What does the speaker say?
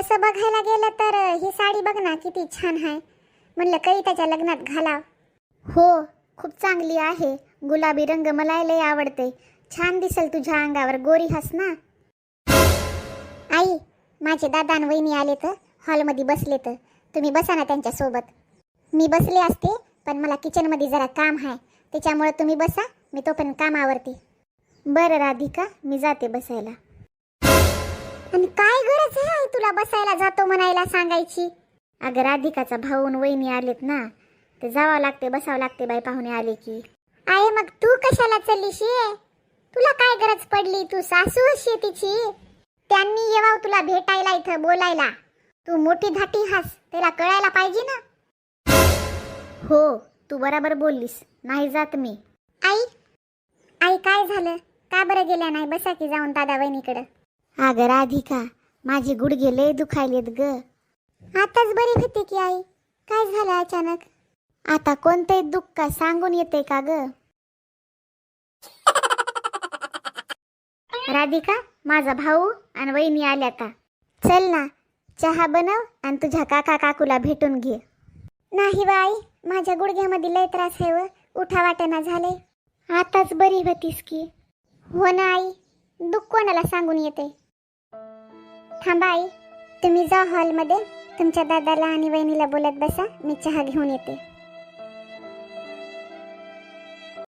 तसं बघायला गेलं तर ही साडी बघ ना किती छान आहे. म्हणलं कविताच्या लग्नात घालाव. हो खूप चांगली आहे. गुलाबी रंग मला लय आवडते. छान दिसल तुझ्या अंगावर गोरी हस ना. आई माझे दादा आणि वहिनी आले तर हॉलमध्ये बसले तर तुम्ही बसा ना त्यांच्यासोबत मी बसले असते पण मला किचनमध्ये जरा काम आहे. त्याच्यामुळे तुम्ही बसा मी तो पण काम कामावरती. बरं राधिका मी जाते बसायला. आणि काय गरज आहे तुला बसायला जातो म्हणायला सांगायची. अगं राधिकाचा भाऊ वहिनी आलेत ना ते जावं लागते बसावं लागते बाई पाहुणे आले की. आहे मग तू कशाला चल्लीशी तुला काय गरज पडली? तू सासू अशी तिची. त्यांनी येवाव तुला भेटायला इथं बोलायला. तू मोठी धाटी हास त्याला कळायला पाहिजे ना. हो तू बराबर बोललीस नाही जात मी. आई आई काय झालं? का बरं गेल्या नाही? बसा की जाऊन दादा वहिनीकडं. अगं राधिका माझे गुडघे लय दुखायलेत ग. आताच बरी होती की आई? काय झालं अचानक? आता कोणते दुःख सांगून येते का ग? राधिका माझा भाऊ आणि वहिनी आल्या का? चल ना चहा बनव आणि तुझ्या काका काकूला भेटून घे. नाही बाई माझ्या गुडघ्यामध्ये लय त्रास आहे व उठा वाटना झाले आताच बरी होतीस की. हो ना आई दुःख कोणाला सांगून येते? थांबा आई. तुम्ही जा हॉलमध्ये तुमच्या दादाला आणि वहिनीला बोलत बसा. मी चहा घेऊन येते.